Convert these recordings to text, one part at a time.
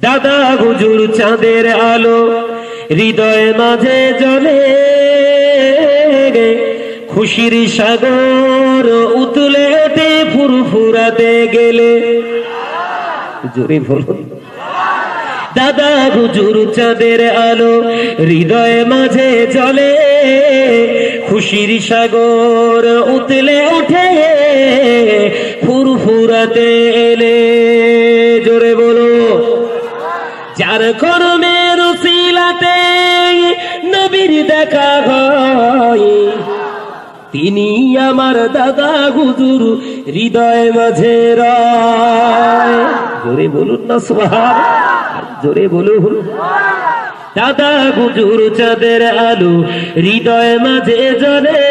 দাদা হুজুর চাঁদের আলো হৃদয় মাঝে জলে খুশির সাগর উতলে ওঠে ফুরফুরাতে গেলে। জোরে বলুন। দাদা হুজুর চাঁদের আলো হৃদয় মাঝে জলে। খুশির সাগর উতলে উঠে ফুরফুরাতে যার কর্মের সিলাতে নবীর দেখা হয়। তিনি আমার দাদা হুজুর, হৃদয় মাঝে রায়। জোরে বলুন না সোহার জোরে বলুন। দাদা হুজুর, চাঁদের আলো হৃদয় মাঝে জলে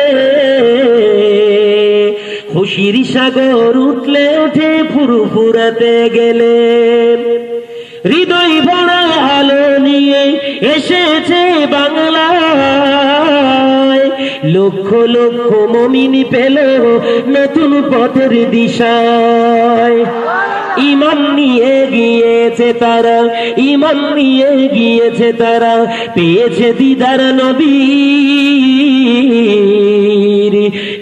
খুশির সাগর উঠলে ওঠে ফুরু ফুরাতে গেলে। হৃদয় এসেছে বাংলায়। লক্ষ লক্ষ মমিনি পেল নতুন পথের দিশায়। ইমান নিয়ে গিয়েছে তারা, ইমান নিয়ে গিয়েছে তারা, পেয়েছে দিদার নবীর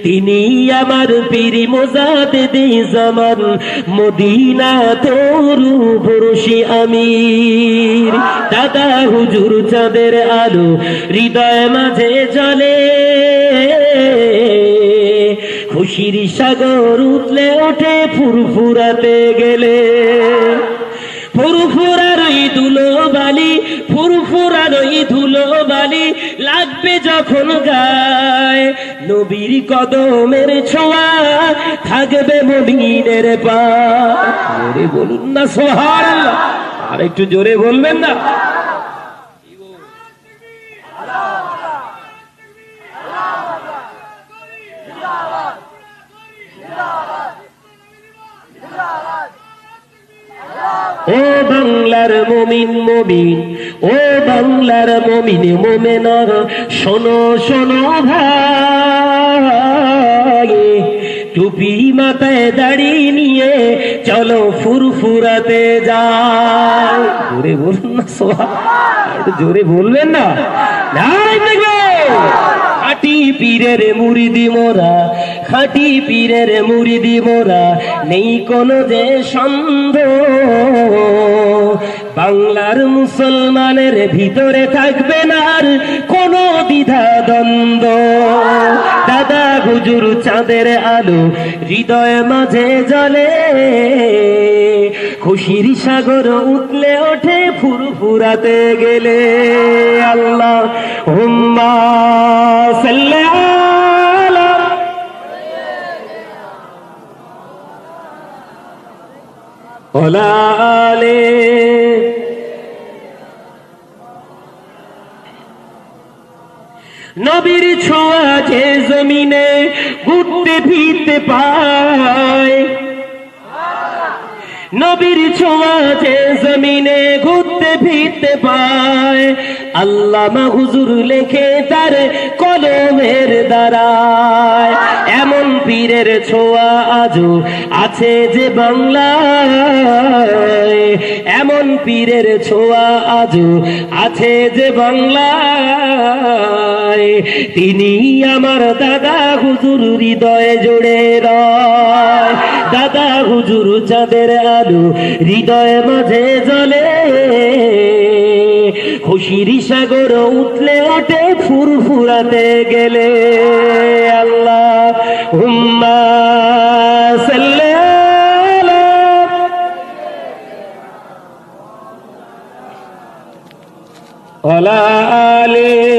তিনি আমার পীরি মোজাতে দি জামান মদিনা তরু পুরুষি আমির। দাদা হুজুর চাঁদের আলো হৃদয় মাঝে চলে খুশির সাগর উতলে ওঠে ফুরফুরাতে গেলে। ধুলো বালি ফুরফুরার ওই ধুলো বালি লাগবে যখন গায়। নবীর কদমের ছোঁয়া থাকবে মবিনের পা। বলুন না সোহার আর একটু জোরে বলবেন না? ও বাংলার মমিন মমিন, ও বাংলার মমিন মোমেনা, শোনো শোনো ভাই, টুপি মাথায় দাঁড়িয়ে নিয়ে চলো ফুরফুরাতে যাই জোরে বলুন না সোহা জোরে বলবেন না। দেখবে। খাটি পীরের মুরিদি মোরা, খাটি পীরের মুরিদি মোরা, নেই কোনো যে সন্দেহ। বাংলার মুসলমানের ভিতরে থাকবে না আর কোনো দ্বিধা দ্বন্দ্ব। দাদা হুজুর চাঁদের আলো হৃদয় মাঝে জলে খুশির সাগর উতলে ওঠে ফুরফুরাতে গেলে আল্লাহ হুম্মা আলে নবীর ছোঁয়া যে জমিনে ঘুরতে ফিরতে পায়। নবীর ছোঁয়া যে জমিনে ঘুরতে ফিরতে পায়। আল্লামা হুজুর লেখে তার কলমের দ্বারায়। এমন পীরের ছোঁয়া আজও আছে যে বাংলায়। এমন পীরের ছোঁয়া আজও আছে যে বাংলায়। তিনি আমার দাদা হুজুর হৃদয়ে জুড়ে রয়। দাদা হুজুর চাঁদের আলু হৃদয় মাঝে জলে খুশির সাগর উঠলে ওঠে ফুরফুরাতে গেলে। আল্লাহ হুম্মা আলা আলি